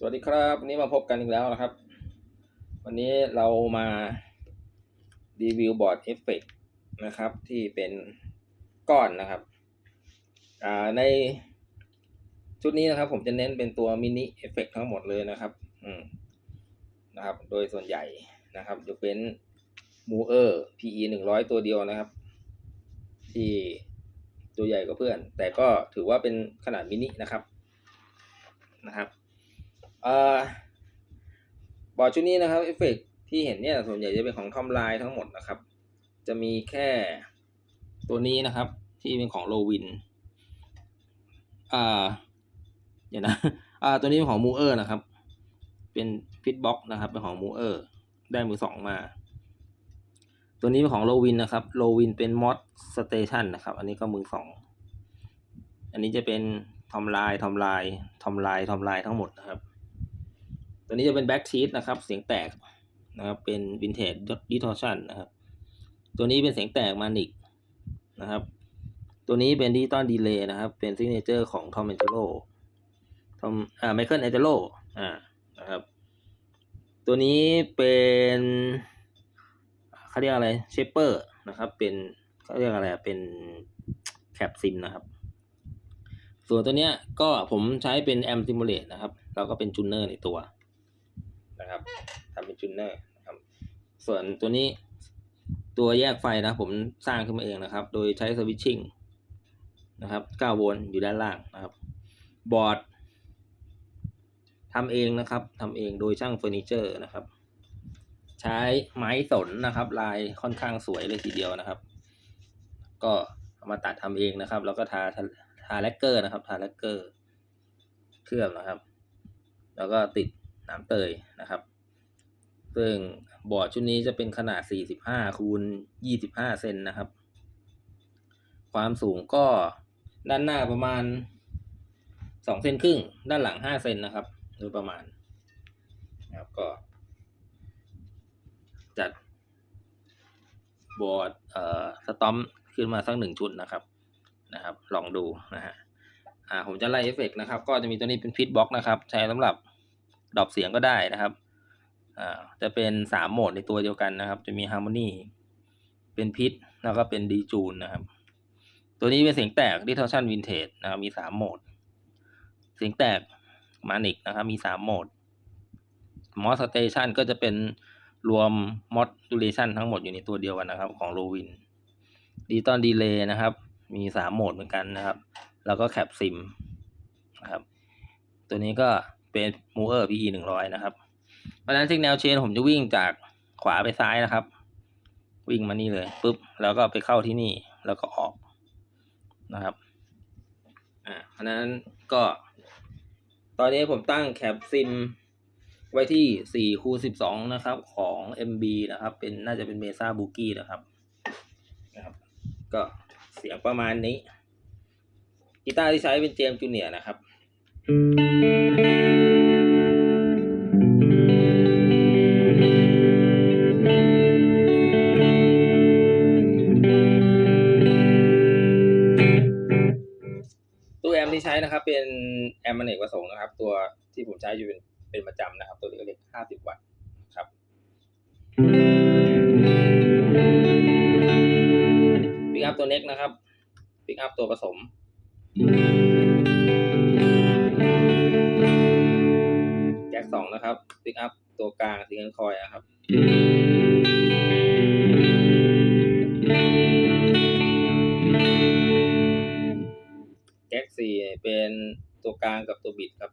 สวัสดีครับวันนี้มาพบกันอีกแล้วนะครับ วันนี้เรามารีวิวบอร์ดเอฟเฟกนะครับ ที่เป็นก้อนนะครับอ่าในชุดนี้นะครับ ผมจะเน้นเป็นตัวมินิเอฟเฟกทั้งหมดเลยนะครับ อืมนะครับ โดยส่วนใหญ่นะครับยกเว้นมูเออร์ PE หนึ่งร้อยตัวเดียวนะครับ ที่ตัวใหญ่กว่าเพื่อน แต่ก็ถือว่าเป็นขนาดมินินะครับนะครับ เอ่อบอร์ดชุดนี้นะครับเอฟเฟกที่เห็นเนี่ยส่วนใหญ่จะเป็นของทอมไลน์ทั้งหมดนะครับ จะมีแค่ตัวนี้นะครับ ที่เป็นของโลวินอ่าเดี๋ยวนะอ่าตัวนี้เป็นของมูเออร์นะครับ เป็นฟิตบ็อกนะครับ เป็นของมูเออร์ได้มือสองมา ตัวนี้เป็นของโลวินนะครับโลวินเป็นมอดสเตชันนะครับ อันนี้ก็มือสองอันนี้จะเป็นทอมไลายทอมไลายทอมไลายทอมไลายทั้งหมดนะครับ ตัวนี้จะเป็นแบ็กชีตนะครับ เสียงแตกนะครับ เป็นวินเทจดิทอชันนะครับ ตัวนี้เป็นเสียงแตกมานิกนะครับ ตัวนี้เป็นดิจิตอลดีเลย์นะครับ เป็นซิกเนเจอร์ของทอมเอเจโรทอมอ่าไมเคิลเอเจโรอ่านะครับ ตัวนี้เป็นเขาเรียกอะไรเชปเปอร์นะครับ เป็นเขาเรียกอะไรเป็นแคปซิมนะครับ ส่วนตัวเนี้ยก็ผมใช้เป็นแอมซิมูเลตนะครับ แล้วก็เป็นจูเนอร์ในตัว นะครับทำเป็นจูเนอร์นะครับ ส่วนตัวนี้ตัวแยกไฟนะผมสร้างขึ้นมาเองนะครับ โดยใช้สวิตชิ่งนะครับ 9 โวลต์อยู่ด้านล่างนะครับ บอร์ดทำเองนะครับทำเองโดยช่างเฟอร์นิเจอร์นะครับ ใช้ไม้สนนะครับ ลายค่อนข้างสวยเลยทีเดียวนะครับ ก็เอามาตัดทำเองนะครับ แล้วก็ทาทาแลกเกอร์นะครับ ทาแลกเกอร์เคลือบนะครับ แล้วก็ติด น้ำเตยนะครับ ซึ่งบอร์ดชุดนี้จะเป็นขนาด 45คูณ25 เซนนะครับ ความสูงก็ด้านหน้าประมาณ2เซนครึ่ง ด้านหลัง5เซนนะครับโดยประมาณนะครับก็ จัดบอร์ดเอ่อสตอมขึ้นมาสักหนึ่งชุดนะครับนะครับ ลองดูนะฮะอ่าผมจะไล่เอฟเฟกนะครับ ก็จะมีตัวนี้เป็นพิทบ็อกนะครับ ใช้สำหรับ ดรอปเสียงก็ได้นะครับอ่าจะเป็นสามโหมดในตัวเดียวกันนะครับ จะมีฮาร์โมนีเป็นพิทแล้วก็เป็นดีจูนนะครับ ตัวนี้เป็นเสียงแตกดิทอชันวินเทจนะครับมีสามโหมด เสียงแตกมานิกนะครับ มีสามโหมดมอสเตชันก็จะเป็นรวมมอดดูเลชันทั้งหมดอยู่ในตัวเดียวกันนะครับ ของโลวินดิตอนดีเลย์นะครับ มีสามโหมดเหมือนกันนะครับ แล้วก็แคปซิมนะครับ ตัวนี้ก็ เป็นมูเออร์ PE หนึ่งร้อยนะครับ เพราะฉะนั้นซิกแนลเชนผมจะวิ่งจากขวาไปซ้ายนะครับ วิ่งมานี่เลยปุ๊บแล้วก็ไปเข้าที่นี่แล้วก็ออกนะครับอ่าเพราะฉะนั้นก็ ตอนนี้ผมตั้งแคปซิมไว้ที่สี่คูณสิบสองนะครับ ของ MB นะครับ เป็นน่าจะเป็นเมซ่าบูกี้นะครับนะครับ ก็เสียงประมาณนี้ กีตาร์ที่ใช้เป็นเจมจูเนียร์นะครับ นะครับ เป็นแอมเนกประสงค์นะครับ ตัวที่ผมใช้อยู่เป็นเป็นประจำนะครับ ตัวเล็กๆห้าสิบวัตต์ครับปิกอัพตัวเน็กนะครับปิกอัพตัวผสมแจ็คสองนะครับปิกอัพตัวกลางสิงเกิลคอยนะครับ แจ็คสี่เป็นตัวกลางกับตัวบิดครับ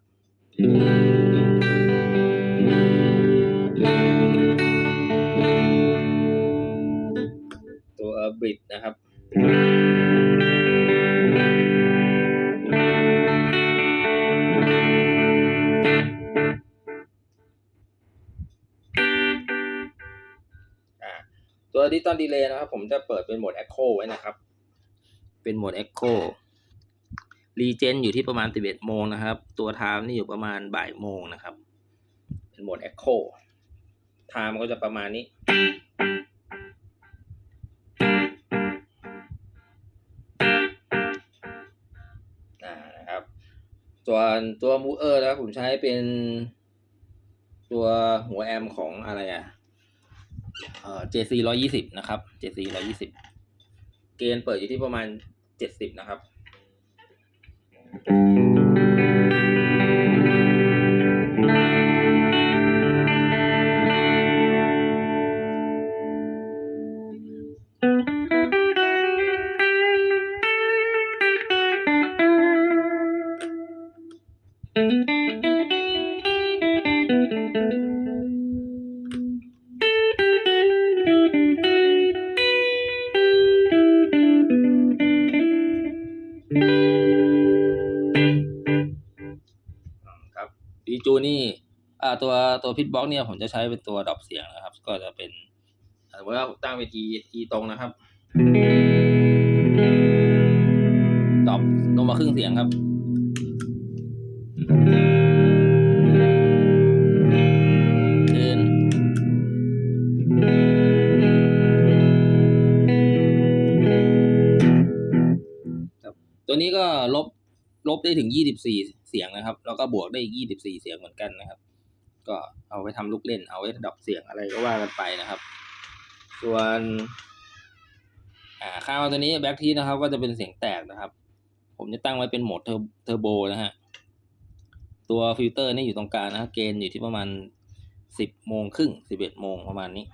ตัวบิดนะครับอ่าตัวดิจิตอลดีเลย์นะครับ ผมจะเปิดเป็นโหมด Echo ไว้นะครับ เป็นโหมด Echo รีเจนอยู่ที่ประมาณ 11 โมงนะครับ ตัวไทม์นี่อยู่ประมาณบ่ายโมงนะครับ เป็นโหมด Echo ไทม์ก็จะประมาณนี้ นะครับ ส่วนตัวมูเออร์นะครับผมใช้เป็นตัวหัวแอมของอะไรอะเอ่อ JC ร้อยี่สิบนะครับ JC ร้อยี่สิบเกณฑ์เปิดอยู่ที่ประมาณเจ็ดสิบนะครับ ครับ นี่อ่าตัวตัวพิทบ็อกเนี่ยผมจะใช้เป็นตัวดรอปเสียงนะครับ ก็จะเป็นสมมติว่าตั้งเวทีทีตรงนะครับดรอปลงมาครึ่งเสียงครับขึ้นตัวนี้ก็ลบลบได้ถึงยี่สิบสี่ สียงนะครับ แล้วก็บวกได้อีกยี่สิบสี่เสียงเหมือนกันนะครับ ก็เอาไว้ทำลูกเล่น เอาไว้ดับเสียงอะไรก็ว่ากันไปนะครับ ส่วนอ่าข้างตัวนี้แบ็คทีนะครับ ก็จะเป็นเสียงแตกนะครับ ผมจะตั้งไว้เป็นโหมดเทอร์เทอร์โบนะฮะตัวฟิลเตอร์นี่อยู่ตรงกลางนะครับเกณฑ์อยู่ที่ประมาณสิบโมงครึ่งสิบเอ็ดโมงประมาณนี้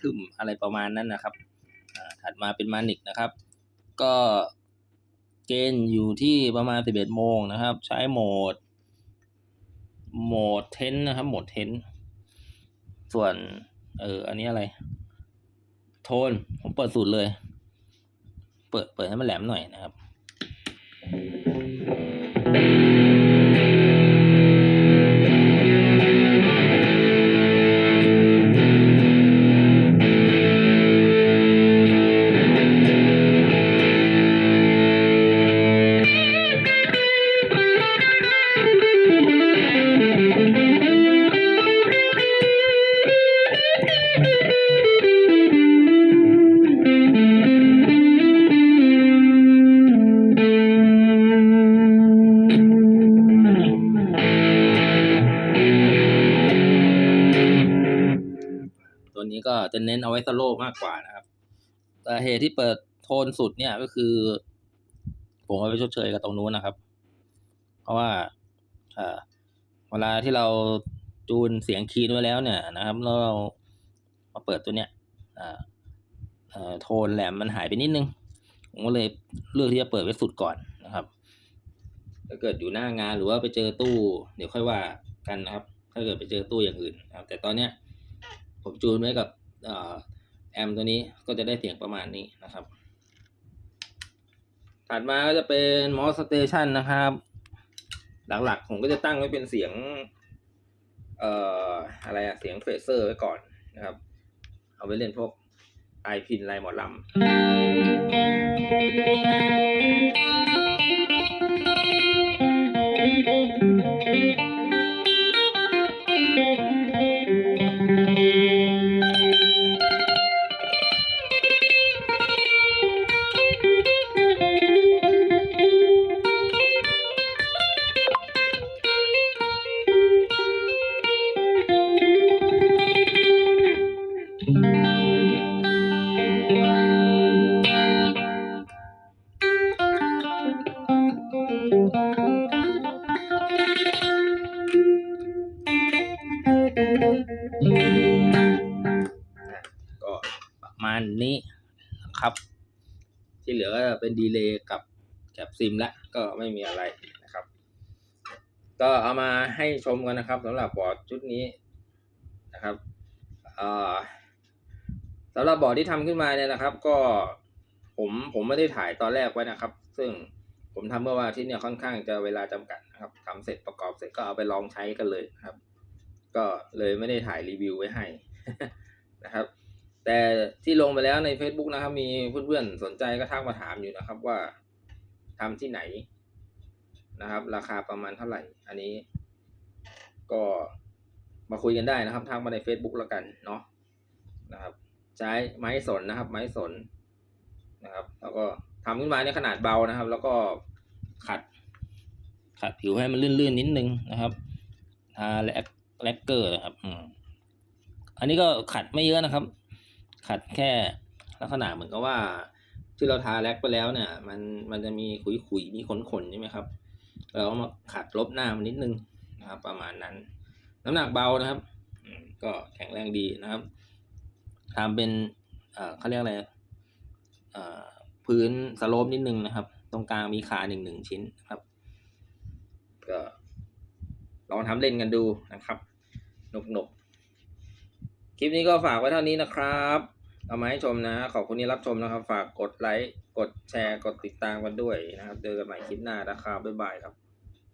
ทึมอะไรประมาณนั้นนะครับถัดมาเป็นมานิกนะครับ ก็เกณฑ์อยู่ที่ประมาณ 11 โมงนะครับ ใช้โหมด โหมดเทนนะครับ โหมดเทนส่วน เออ อันนี้อะไร โทน ผมเปิดสูตรเลย เปิด เปิดให้มันแหลมหน่อยนะครับ ก็จะเน้นเอาไว้สโลว์มากกว่านะครับแต่เหตุที่เปิดโทนสุดเนี่ยก็คือ ผมเอาไปชดเชยกับตรงนู้นนะครับ เพราะว่าเวลาที่เราจูนเสียงคีย์ไว้แล้วเนี่ยนะครับแล้วเรามาเปิดตัวเนี้ยโทนแหลมมันหายไปนิดนึง ผมก็เลยเลือกที่จะเปิดไว้สุดก่อนนะครับถ้าเกิดอยู่หน้างานหรือว่าไปเจอตู้ เดี๋ยวค่อยว่ากันนะครับ ถ้าเกิดไปเจอตู้อย่างอื่นนะครับ แต่ตอนเนี้ย ผมจูนไว้กับอแอมตัวนี้ก็จะได้เสียงประมาณนี้นะครับ ถัดมาก็จะเป็นมอสสเตชันนะครับ หลักๆ ผมก็จะตั้งไว้เป็นเสียง เอ่ออะไรอะเสียงเฟเซอร์ไว้ก่อนนะครับ เอาไว้เล่นพวกไอพินไลหมอลำ ก็ประมาณนี้ครับ ที่เหลือเป็นดีเลย์กับกับซิมละก็ไม่มีอะไรนะครับ ก็เอามาให้ชมกันนะครับสำหรับบอร์ดชุดนี้นะครับสำหรับบอร์ดที่ทำขึ้นมาเนี่ยนะครับ ก็ผมผมไม่ได้ถ่ายตอนแรกไว้นะครับ ซึ่ง ผมทำเมื่อวันอาทิตย์เนี่ยค่อนข้างจะเวลาจำกัดนะครับทำเสร็จประกอบเสร็จก็เอาไปลองใช้กันเลยครับ ก็เลยไม่ได้ถ่ายรีวิวไว้ให้นะครับ แต่ที่ลงไปแล้วใน Facebook นะครับ มีเพื่อนๆสนใจก็ทักมาถามอยู่นะครับว่าทำที่ไหนนะครับ ราคาประมาณเท่าไหร่ อันนี้ ก็มาคุยกันได้นะครับทักมาใน Facebook แล้วกันเนาะนะครับ ใช้ไม้สนนะครับ ไม้สนนะครับ แล้วก็ ทำขึ้นมาเนี่ยขนาดเบานะครับ แล้วก็ขัด ขัดผิวให้มันลื่นๆนิดนึงนะครับทาแลกแลกเกอร์นะครับอืมอันนี้ก็ขัดไม่เยอะนะครับ ขัดแค่ลักษณะเหมือนกับว่า ที่เราทาแลกไปแล้วเนี่ย มันมันจะมีขุยขุยๆมีขนขนๆใช่ไหมครับ เราก็มาขัดลบหน้ามันนิดนึงนะครับ ประมาณนั้น น้ำหนักเบานะครับก็แข็งแรงดีนะครับทำเป็นเขาเรียกอะไรอ่อ พื้นสโลปนิดนึงนะครับ ตรงกลางมีขาหนึ่งหนึ่งชิ้นนะครับ ก็ลองทำเล่นกันดูนะครับหนุกหนกๆคลิปนี้ก็ฝากไว้เท่านี้นะครับ เอามาให้ชมนะ ขอบคุณที่รับชมนะครับ ฝากกดไลค์ กดแชร์ กดติดตามกันด้วยนะครับ เจอกันใหม่คลิปหน้านะครับ บ๊ายบายครับ